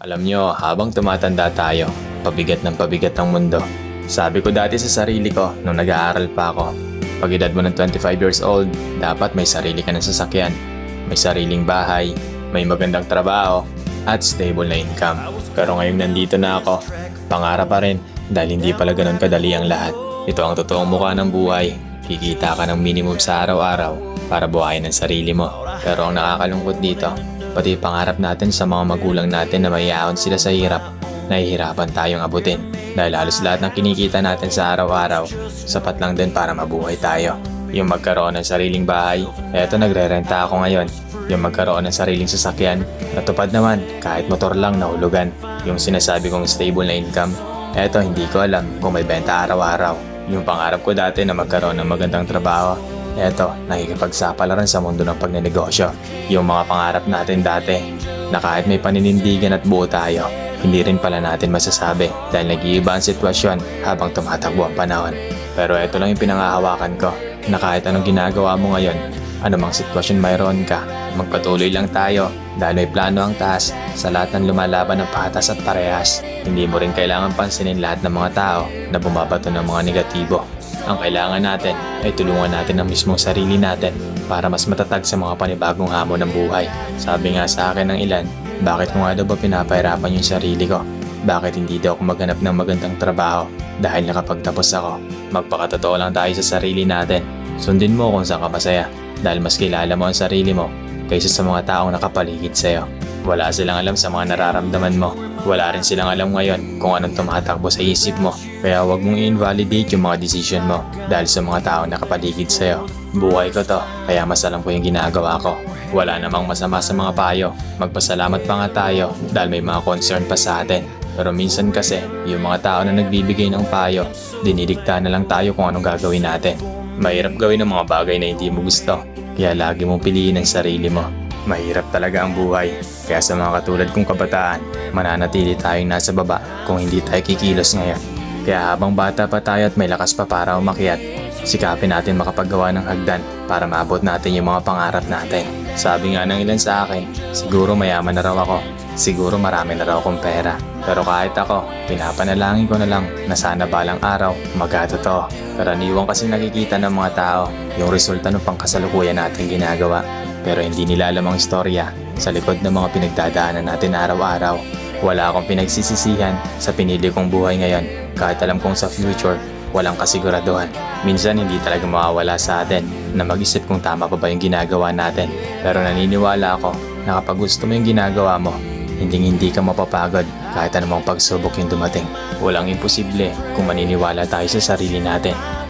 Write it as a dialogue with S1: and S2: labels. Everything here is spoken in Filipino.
S1: Alam nyo, habang tumatanda tayo, pabigat ng pabigat ng mundo. Sabi ko dati sa sarili ko nung nag-aaral pa ako, pag edad mo ng 25 years old, dapat may sarili ka ng sasakyan, may sariling bahay, may magandang trabaho, at stable na income. Pero ngayon nandito na ako, pangarap pa rin dahil hindi pala ganun kadali ang lahat. Ito ang totoong mukha ng buhay. Kikita ka ng minimum sa araw-araw para buhayin ang sarili mo. Pero ang nakakalungkot dito, pati pangarap natin sa mga magulang natin na mayayaon sila sa hirap, nahihirapan tayong abutin. Dahil halos lahat ng kinikita natin sa araw-araw, sapat lang din para mabuhay tayo. Yung magkaroon ng sariling bahay, eto nagre-renta ako ngayon. Yung magkaroon ng sariling sasakyan, natupad naman kahit motor lang nahulugan. Yung sinasabi kong stable na income, eto hindi ko alam kung may benta araw-araw. Yung pangarap ko dati na magkaroon ng magandang trabaho, eto nakikipagsapalaran sa mundo ng pagnenegosyo. Yung mga pangarap natin dati, na kahit may paninindigan at buo tayo, hindi rin pala natin masasabi dahil nag-iiba ang sitwasyon habang tumatakbo ang panahon. Pero eto lang yung pinangahawakan ko na kahit anong ginagawa mo ngayon, anumang sitwasyon mayroon ka, magpatuloy lang tayo dahil may plano ang taas sa lahat ng lumalaban ng patas at parehas. Hindi mo rin kailangan pansinin lahat ng mga tao na bumabato ng mga negatibo. Ang kailangan natin ay tulungan natin ang mismong sarili natin para mas matatag sa mga panibagong hamon ng buhay. Sabi nga sa akin ng ilan, bakit ko nga daw ba pinapahirapan yung sarili ko? Bakit hindi daw ako maghanap ng magandang trabaho? Dahil nakapagtapos ako, magpakatotoo lang tayo sa sarili natin. Sundin mo kung saan ka masaya dahil mas kilala mo ang sarili mo kaysa sa mga taong nakapaligid sa'yo. Wala silang alam sa mga nararamdaman mo. Wala rin silang alam ngayon kung anong tumatakbo sa isip mo. Kaya huwag mong i-invalidate yung mga decision mo dahil sa mga taong nakapaligid sa'yo. Buhay ko to, kaya mas alam ko yung ginagawa ko. Wala namang masama sa mga payo. Magpasalamat pa nga tayo dahil may mga concern pa sa atin. Pero minsan kasi, yung mga tao na nagbibigay ng payo, dinidikta na lang tayo kung anong gagawin natin. Mahirap gawin ang mga bagay na hindi mo gusto, kaya lagi mong piliin ang sarili mo. Mahirap talaga ang buhay, kaya sa mga katulad kong kabataan, mananatili tayong nasa baba kung hindi tayo kikilos ngayon. Kaya habang bata pa tayo at may lakas pa para umakyat, sikapin natin makapaggawa ng hagdan para maabot natin yung mga pangarap natin. Sabi nga ng ilan sa akin, siguro mayaman na raw ako, siguro marami na raw akong pera. Pero kahit ako, pinapanalangin ko na lang na sana balang araw magkatotoo. Karaniwang kasi nakikita ng mga tao yung resulta ng pangkasalukuyan natin ginagawa. Pero hindi nila alam ang istorya sa likod ng mga pinagdadaanan natin araw-araw. Wala akong pinagsisisihan sa pinili kong buhay ngayon kahit alam kong sa future walang kasiguraduhan. Minsan hindi talaga mawawala sa atin na mag-isip kung tama pa ba yung ginagawa natin. Pero naniniwala ako na kapag gusto mo yung ginagawa mo, hindi hindi ka mapapagod kahit anumang pagsubok yung dumating. Walang imposible kung maniniwala tayo sa sarili natin.